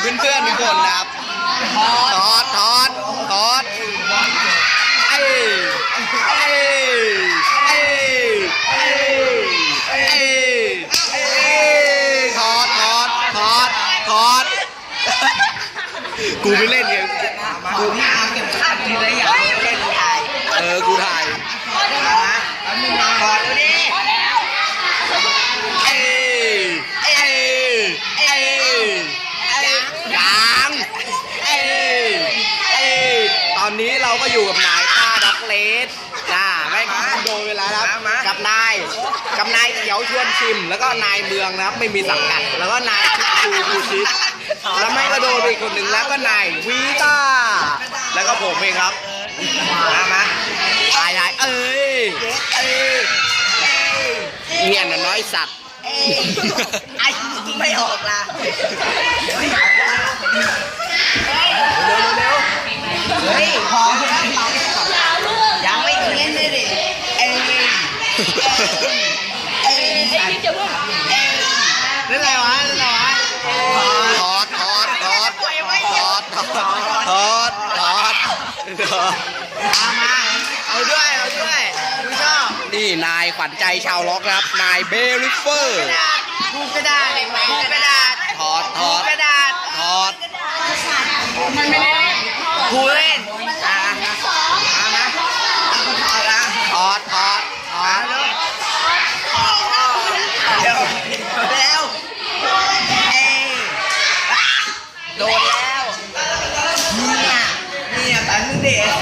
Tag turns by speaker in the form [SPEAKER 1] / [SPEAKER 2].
[SPEAKER 1] เพื่อนๆทุกคนนะครับถอดทอดทอดเอ้ยเอ้ยเอ้ยเอ้ยเอ้ยเอ้ยถอดทอดทอดทอดกูไม่เล่นไงกู
[SPEAKER 2] ทีละอย่างเล่นถ่าย
[SPEAKER 1] เออ กูถ่าย
[SPEAKER 2] มาแล้วมึงมาก่อนดูดิ
[SPEAKER 1] เอ้ยเอ้ยเอ้ยยังเอ้ยเอ้ยตอนนี้เราก็ อยู่กับนายต้าด็อกเลสจ้าแม่งโดนเวลาครับกับนายกับนายเขียวชวนชิม แล้วก็นายเมืองนะครับไม่มีสังกัด แล้วก็นายชิดคูคูชิดแล้วไม่งก็โดนไปอีกคนหนึ่งแล้วก็นายวีต้าแล้วก็ผมเองครับมามาตายตายเอ้ยเอ้ยเงียนนะน้อยสัตว์
[SPEAKER 2] ไอ้ไม่ออกละ ด
[SPEAKER 1] มามา เอาด้วย เอาด้วยดูชอบนี่นายขวัญใจชาวล็อกนะครับ นายเบริเฟอร์
[SPEAKER 2] กูกระดาษกูกระดาษ
[SPEAKER 1] ถอดถอด
[SPEAKER 2] กระดาษ
[SPEAKER 1] ถอด
[SPEAKER 2] กูเล่น Yeah.